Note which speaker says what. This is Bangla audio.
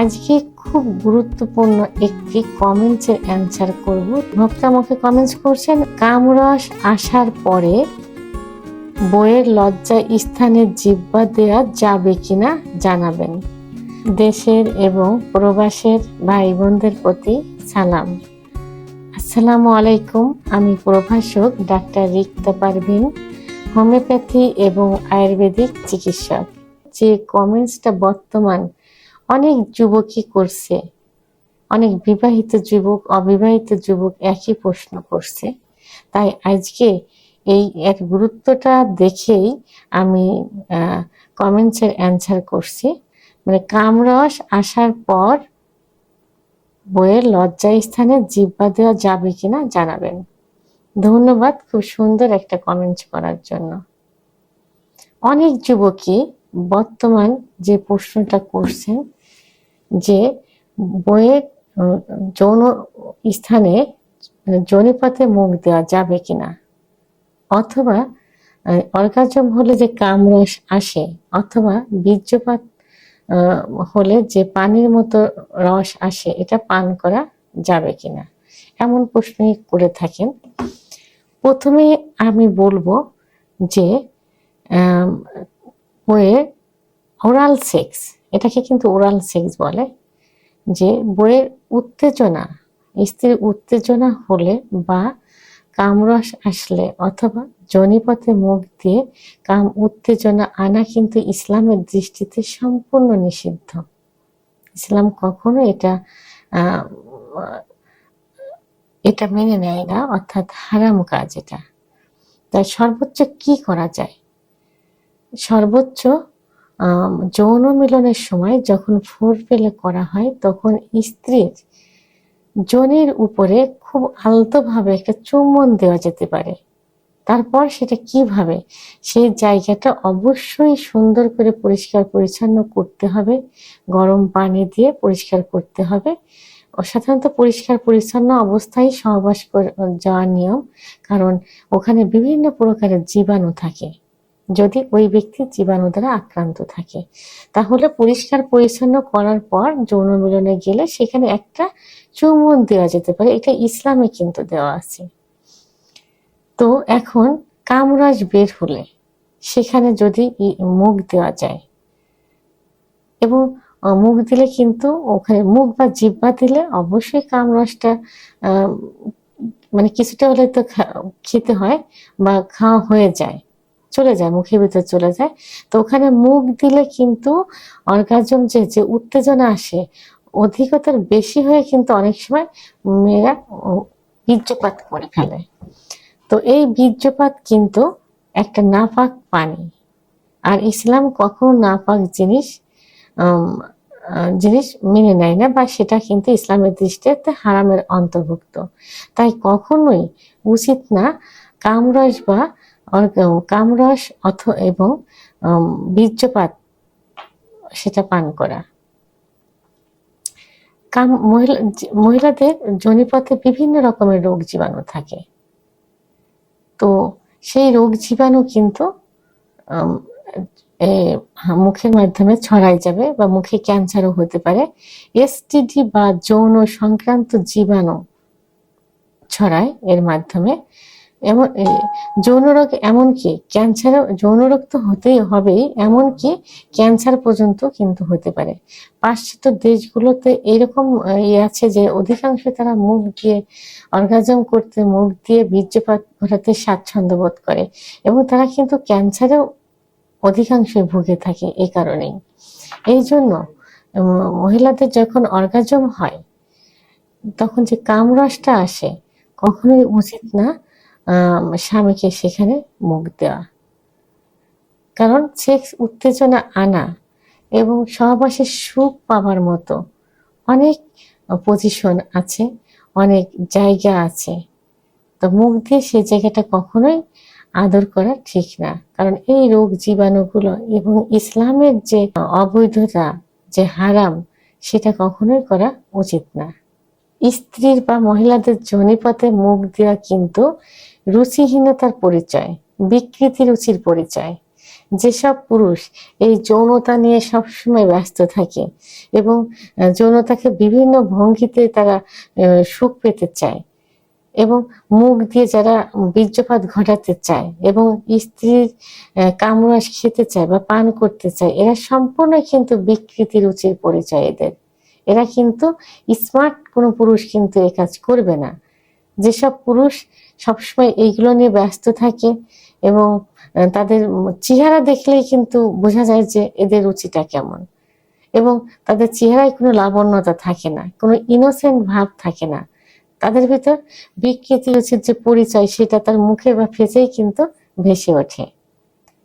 Speaker 1: আজকে খুব গুরুত্বপূর্ণ একটি কমেন্টসের অ্যান্সার করব। ভক্ত মুখে কমেন্টস করছেন, কামরস আসার পরে বইয়ের লজ্জা স্থানে জিব্বা দেওয়া যাবে কিনা জানাবেন। দেশের এবং প্রবাসের ভাই বোনদের প্রতি সালাম। আসসালামু আলাইকুম, আমি প্রভাষক ডাক্তার রিক্তা পারভিন, হোমিওপ্যাথি এবং আয়ুর্বেদিক চিকিৎসক। যে কমেন্টসটা বর্তমান অনেক যুবকই করছে। অনেক বিবাহিত যুবক, অবিবাহিত যুবক একই প্রশ্ন করছে। তাই আজকে এই এর গুরুত্বটা দেখেই আমি কমেন্টসের অ্যান্সার করছি। মানে কামরস আসার পর বইয়ের লজ্জা স্থানে জিব্বা দেওয়া যাবে কিনা জানাবেন। ধন্যবাদ খুব সুন্দর একটা কমেন্টস করার জন্য। অনেক যুবকই বর্তমান যে প্রশ্নটা করছেন যে বইয়ের যৌন স্থানে মানে যৌনিপথে মুখ দেওয়া যাবে কিনা। অথবা অর্গাজম হলে যে কামরস আসে, অথবা বীর্যপাত হলে যে পানির মতো রস আসে, এটা পান করা যাবে কিনা। এমন প্রশ্নই করে থাকেন। প্রথমে আমি বলব যে ওরাল সেক্স এটাকে কিন্তু ওরাল সেক্স বলে, যে বইয়ের উত্তেজনা, স্ত্রীর উত্তেজনা হলে বা কামরস আসলে অথবা জনিপথে মুখ দিয়ে কাম উত্তেজনা আনা কিন্তু ইসলামের দৃষ্টিতে সম্পূর্ণ নিষিদ্ধ। ইসলাম কখনো এটা এটা মেনে নেয় না, অর্থাৎ হারাম কাজ এটা। তাই সর্বোচ্চ কি করা যায়? সর্বোচ্চ যৌন মিলনের সময় যখন ফোর পেলে করা হয়, তখন স্ত্রীর জনির উপরে খুব আলতোভাবে একটা চুম্বন দেওয়া যেতে পারে। তারপর সেটা কীভাবে? সেই জায়গাটা অবশ্যই সুন্দর করে পরিষ্কার পরিচ্ছন্ন করতে হবে। গরম পানি দিয়ে পরিষ্কার করতে হবে। সাধারণত পরিষ্কার পরিচ্ছন্ন অবস্থায় সহবাস করে- যাওয়ার নিয়ম, কারণ ওখানে বিভিন্ন প্রকারের জীবাণু থাকে। যদি ওই ব্যক্তি জীবাণু দ্বারা আক্রান্ত থাকে। তাহলে পরিষ্কার পরিচ্ছন্ন করার পর যৌন মিলনে গেলে সেখানে একটা চুম্বন দেওয়া যেতে পারে। এটা ইসলামে কিন্তু দেওয়া আছে। তো এখন কামরাজ বের হলে সেখানে যদি মুখ দেওয়া যায় এবং মুখ দিলে কিন্তু ওখানে মুখ বা জিব্বা দিলে অবশ্যই কামরসটা মানে কিছুটা হলে তো খেতে হয় বা খাওয়া হয়ে যায়। চলে যায়, মুখের ভিতর চলে যায়। তো ওখানে মুখ দিলে কিন্তু অর্গাজম যে যে উত্তেজনা আসে, অধিকতার বেশি হয়ে কিন্তু অনেক সময় মেয়েরা বীর্যপাত করে ফেলে। তো এই বীর্যপাত কিন্তু একটা নাপাক পানি। আর ইসলাম কখনো নাপাক জিনিস জিনিস মেনে নেয় না বা সেটা কিন্তু ইসলামের দৃষ্টিতে হারামের অন্তর্ভুক্ত। তাই কখনোই উচিত না কামরস বা কামরস অথ এবং বীর্যপাত সেটা পান করা। কাম, মহিলা, মহিলাদের জনিপথে বিভিন্ন রকমের রোগ জীবাণু থাকে। তো সেই রোগ জীবাণু কিন্তু মুখের মাধ্যমে ছড়াই যাবে বা মুখে ক্যান্সারও হতে পারে। এসটিডি বা যৌন সংক্রান্ত জীবাণু ছড়ায় এর মাধ্যমে। এমন যৌন রোগ এমনকি ক্যান্সার যৌন রোগ তো হতেই হবেই এমনকি ক্যান্সার পর্যন্ত কিন্তু হতে পারে। পাশ্চাত্য দেশগুলোতে এরকম ইয়ে আছে যে অধিকাংশ তারা মুখ দিয়ে অর্গাজম করতে, মুখ দিয়ে বীর্যপাত ঘটাতে স্বাচ্ছন্দ্য বোধ করে এবং তারা কিন্তু ক্যান্সারেও অধিকাংশই ভুগে থাকে এই কারণেই। এই জন্য মহিলাদের যখন অর্গাজম হয়, তখন যে কামরসটা আসে, কখনোই উচিত না স্বামীকে সেখানে মুখ দেওয়া। কারণ সেক্স উত্তেজনা আনা এবং সহবাসের সুখ পাওয়ার মতো অনেক পজিশন আছে, অনেক জায়গা আছে। তো মুখ দিয়ে সে জায়গাটা কখনোই আদর করা ঠিক না। কারণ এই রোগ জীবাণুগুলো এবং ইসলামের যে অবৈধতা, যে হারাম, সেটা কখনোই করা উচিত না। স্ত্রীর বা মহিলাদের জনিপথে মুখ দেওয়া কিন্তু রুচিহীনতার পরিচয়, বিকৃতি রুচির পরিচয়। যেসব পুরুষ এই যৌনতা নিয়ে সবসময় ব্যস্ত থাকে এবং যৌনতাকে বিভিন্ন ভঙ্গিতে তারা সুখ পেতে চায় এবং মুখ দিয়ে যারা বীর্যপাত ঘটাতে চায় এবং স্ত্রীর কামরাস খেতে চায় বা পান করতে চায়, এরা সম্পূর্ণ কিন্তু বিকৃতি রুচির পরিচয় এদের। এরা কিন্তু স্মার্ট কোনো পুরুষ কিন্তু এ কাজ করবে না। যেসব পুরুষ সবসময় এইগুলো নিয়ে ব্যস্ত থাকে এবং তাদের চেহারা দেখলেই কিন্তু বোঝা যায় যে এদের রুচিটা কেমন। এবং তাদের চেহারায় কোনো লাবণ্যতা থাকে না, কোনো ইনোসেন্ট ভাব থাকে না। তাদের ভিতর বিকৃতি রুচির যে পরিচয়, সেটা তার মুখে বা ফেসেই কিন্তু ভেসে ওঠে।